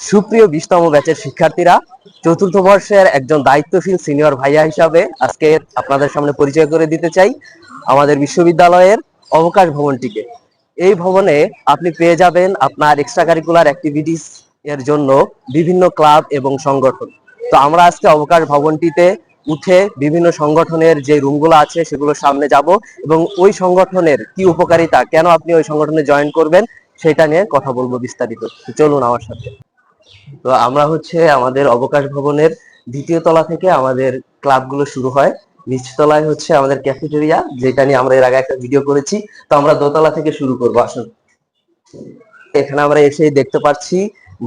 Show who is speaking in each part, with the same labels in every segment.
Speaker 1: সুপ্রিয় বিশতম ব্যাচের শিক্ষার্থীরা, চতুর্থ বর্ষের একজন দায়িত্বশীল সিনিয়র ভাইয়া হিসাবে আজকে আপনাদের সামনে পরিচয় করে দিতে চাই আমাদের বিশ্ববিদ্যালয়ের অবকাশ ভবনটিকে। এই ভবনে আপনি পেয়ে যাবেন আপনার এক্সট্রা কারিকুলার অ্যাক্টিভিটিস এর জন্য বিভিন্ন ক্লাব এবং সংগঠন। তো আমরা আজকে অবকাশ ভবনটিতে উঠে বিভিন্ন সংগঠনের যে রুমগুলো আছে সেগুলোর সামনে যাব এবং ওই সংগঠনের কি উপকারিতা, কেন আপনি ওই সংগঠনে জয়েন করবেন, সেটা নিয়ে কথা বলব বিস্তারিত। চলুন আমার সাথে। তো আমরা হচ্ছে আমাদের অবকাশ ভবনের দ্বিতীয় তলা থেকে আমাদের ক্লাবগুলো শুরু হয়। নিচতলায় হচ্ছে আমাদের ক্যাফেটেরিয়া যেটা নিয়ে আমরা এর আগে একটা ভিডিও করেছি। তো আমরা দোতলা থেকে শুরু করব, আসুন। এখানে আমরা এসে দেখতে পাচ্ছি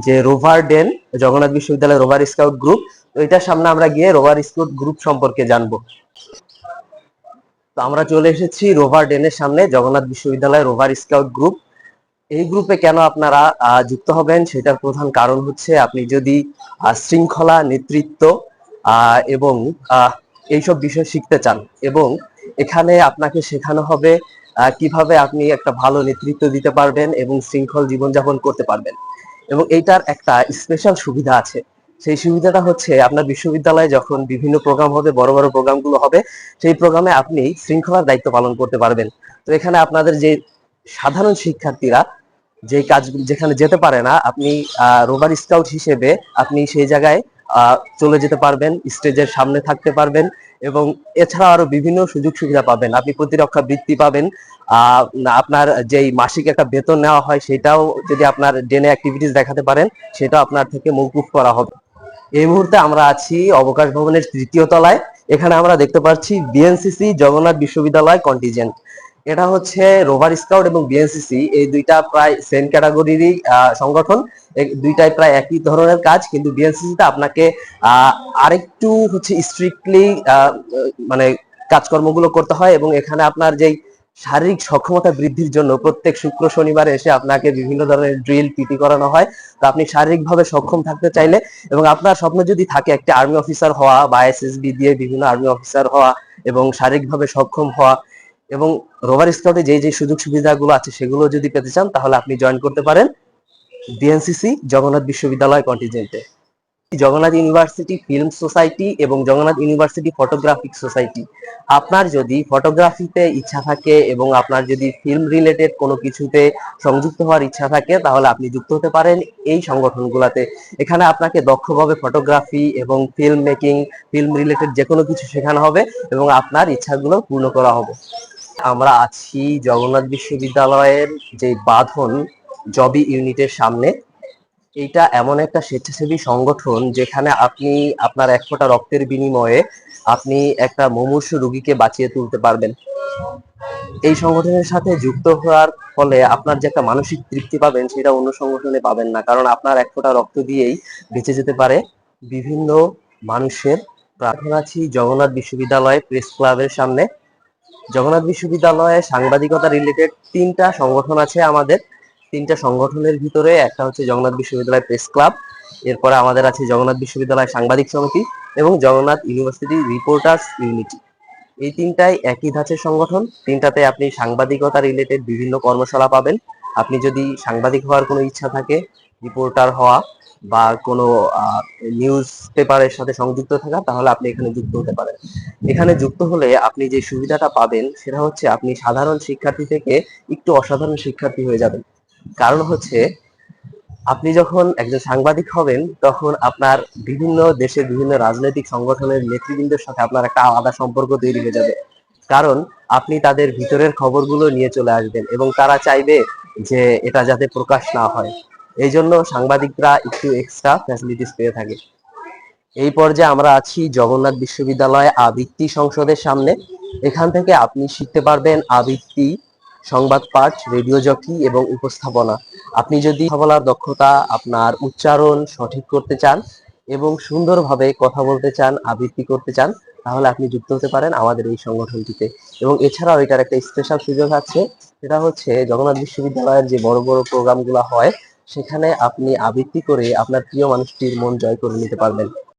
Speaker 1: যে রোভার ডেন, জগন্নাথ বিশ্ববিদ্যালয় রোভার স্কাউট গ্রুপ। এটার সামনে আমরা গিয়ে রোভার স্কাউট গ্রুপ সম্পর্কে জানব। তো আমরা চলে এসেছি রোভার ডেনের সামনে, জগন্নাথ বিশ্ববিদ্যালয় রোভার স্কাউট গ্রুপ। এই গ্রুপে কেন আপনারা যুক্ত হবেন? সেটার প্রধান কারণ হচ্ছে আপনি যদি শৃঙ্খলা, নেতৃত্ব এবং এইসব বিষয় শিখতে চান এবং এখানে আপনাকে শেখানো হবে কীভাবে আপনি একটা ভালো নেতৃত্ব দিতে পারবেন এবং শৃঙ্খল জীবনযাপন করতে পারবেন। এবং এইটার একটা স্পেশাল সুবিধা আছে। সেই সুবিধাটা হচ্ছে আপনার বিশ্ববিদ্যালয়ে যখন বিভিন্ন প্রোগ্রাম হবে, বড় বড় প্রোগ্রামগুলো হবে, সেই প্রোগ্রামে আপনি শৃঙ্খলার দায়িত্ব পালন করতে পারবেন। তো এখানে আপনাদের যে সাধারণ শিক্ষার্থীরা যে কাজ যেখানে যেতে পারে না, আপনি রোভার স্কাউট হিসেবে আপনি সেই জায়গায় চলে যেতে পারবেন, স্টেজের সামনে থাকতে পারবেন এবং এছাড়া আরও বিভিন্ন সুযোগ সুবিধা পাবেন। আপনি প্রতিরক্ষা বৃত্তি পাবেন আপনার যেই মাসিক একটা বেতন নেওয়া হয় সেটাও যদি আপনার ডেনে অ্যাক্টিভিটিস দেখাতে পারেন সেটাও আপনার থেকে মৌকুফ করা হবে। এই মুহূর্তে আমরা আছি অবকাশ ভবনের তৃতীয় তলায়। এখানে আমরা দেখতে পাচ্ছি বিএনসিসি জগন্নাথ বিশ্ববিদ্যালয় কন্টিজেন্ট এটা হচ্ছে রোভার স্কাউট এবং বিএনসিসি, এই দুইটা প্রায় সেম ক্যাটাগরিরই সংগঠন। দুইটাই প্রায় একই ধরনের কাজ, কিন্তু বিএনসিসি তে আপনাকে আরেকটু হচ্ছে স্ট্রিক্টলি মানে কাজকর্মগুলো করতে হয় এবং এখানে আপনার যেই শারীরিক সক্ষমতা বৃদ্ধির জন্য প্রত্যেক শুক্র শনিবারে এসে আপনাকে বিভিন্ন ধরনের ড্রিল পিটি করানো হয়। তো আপনি শারীরিকভাবে সক্ষম থাকতে চাইলে এবং আপনার স্বপ্ন যদি থাকে একটা আর্মি অফিসার হওয়া বা এসএসবি দিয়ে বিভিন্ন আর্মি অফিসার হওয়া এবং শারীরিকভাবে সক্ষম হওয়া এবং রোভার স্কাউটে যে যে সুযোগ সুবিধাগুলো আছে সেগুলো যদি পেতে চান, তাহলে আপনি জয়েন করতে পারেন বিএনসিসি জগন্নাথ বিশ্ববিদ্যালয় কন্টিজেন্টে জগন্নাথ ইউনিভার্সিটি ফিল্ম সোসাইটি এবং জগন্নাথ ইউনিভার্সিটি ফটোগ্রাফিক সোসাইটি আপনার যদি ফটোগ্রাফিতে ইচ্ছা থাকে এবং আপনার যদি ফিল্ম রিলেটেড কোনো কিছুতে সংযুক্ত হওয়ার ইচ্ছা থাকে, তাহলে আপনি যুক্ত হতে পারেন এই সংগঠনগুলোতে। এখানে আপনাকে দক্ষভাবে ফটোগ্রাফি এবং ফিল্ম মেকিং ফিল্ম রিলেটেড যে কোনো কিছু শেখানো হবে এবং আপনার ইচ্ছাগুলো পূর্ণ করা হবে। আমরা আছি জগন্নাথ বিশ্ববিদ্যালয়ের যে বাঁধন জবি ইউনিটের সামনে। এইটা এমন একটা স্বেচ্ছাসেবী সংগঠন যেখানে আপনি আপনার এক ফোঁটা রক্তের বিনিময়ে আপনি একটা মুমূর্ষু রুগীকে বাঁচিয়ে তুলতে পারবেন। এই সংগঠনের সাথে যুক্ত হওয়ার ফলে আপনার যে একটা মানসিক তৃপ্তি পাবেন সেটা অন্য সংগঠনে পাবেন না, কারণ আপনার এক ফোঁটা রক্ত দিয়েই বেঁচে যেতে পারে বিভিন্ন মানুষের। প্রার্থনা আছি জগন্নাথ বিশ্ববিদ্যালয় প্রেস ক্লাবের সামনে। জগন্নাথ বিশ্ববিদ্যালয়ে সাংবাদিকতা রিলেটেড তিনটা সংগঠন আছে আমাদের। তিনটা সংগঠনের ভিতরে একটা হচ্ছে জগন্নাথ বিশ্ববিদ্যালয় প্রেস ক্লাব, এরপরে আমাদের আছে জগন্নাথ বিশ্ববিদ্যালয় সাংবাদিক সমিতি এবং জগন্নাথ ইউনিভার্সিটি রিপোর্টার্স ইউনিটি। এই তিনটাই একই ধাঁচের সংগঠন, তিনটাতে আপনি সাংবাদিকতা রিলেটেড বিভিন্ন কর্মশালা পাবেন। আপনি যদি সাংবাদিক হওয়ার কোনো ইচ্ছা থাকে রিপোর্টার হওয়া বা কোনো নিউজ পেপারের সাথে সংযুক্ত থাকা, তাহলে আপনি এখানে যুক্ত হতে পারেন। এখানে যুক্ত হলে আপনি যে সুবিধাটা পাবেন, সেটা হচ্ছে আপনি সাধারণ শিক্ষার্থী থেকে একটু অসাধারণ শিক্ষার্থী হয়ে যাবেন। কারণ হচ্ছে, আপনি যখন একজন সাংবাদিক হবেন, তখন আপনার বিভিন্ন দেশের বিভিন্ন রাজনৈতিক সংগঠনের নেতৃবৃন্দের সাথে আপনার একটা আলাদা সম্পর্ক তৈরি হয়ে যাবে। কারণ আপনি তাদের ভিতরের খবরগুলো নিয়ে চলে আসবেন এবং তারা চাইবে যে এটা যাতে প্রকাশ না হয়। এই জন্য সাংবাদিকরা একটু এক্সট্রা ফ্যাসিলিটিস পেয়ে থাকে। এই পর্যায়ে আমরা আছি জগন্নাথ বিশ্ববিদ্যালয় আবৃত্তি সংসদের সামনে। এখান থেকে আপনি শিখতে পারবেন আবৃত্তি, সংবাদ পাঠ, রেডিও জকি এবং উপস্থাপনা। আপনি যদি বলার দক্ষতা আপনার উচ্চারণ সঠিক করতে চান এবং সুন্দরভাবে কথা বলতে চান, আবৃত্তি করতে চান, তাহলে আপনি যুক্ত হতে পারেন আমাদের এই সংগঠনটিতে। এবং এছাড়াও এটার একটা স্পেশাল সুযোগ আছে, সেটা হচ্ছে জগন্নাথ বিশ্ববিদ্যালয়ের যে বড় বড় প্রোগ্রামগুলো হয় সেখানে আপনি আবৃত্তি করে আপনার প্রিয় মানুষটির মন জয় করে নিতে পারবেন।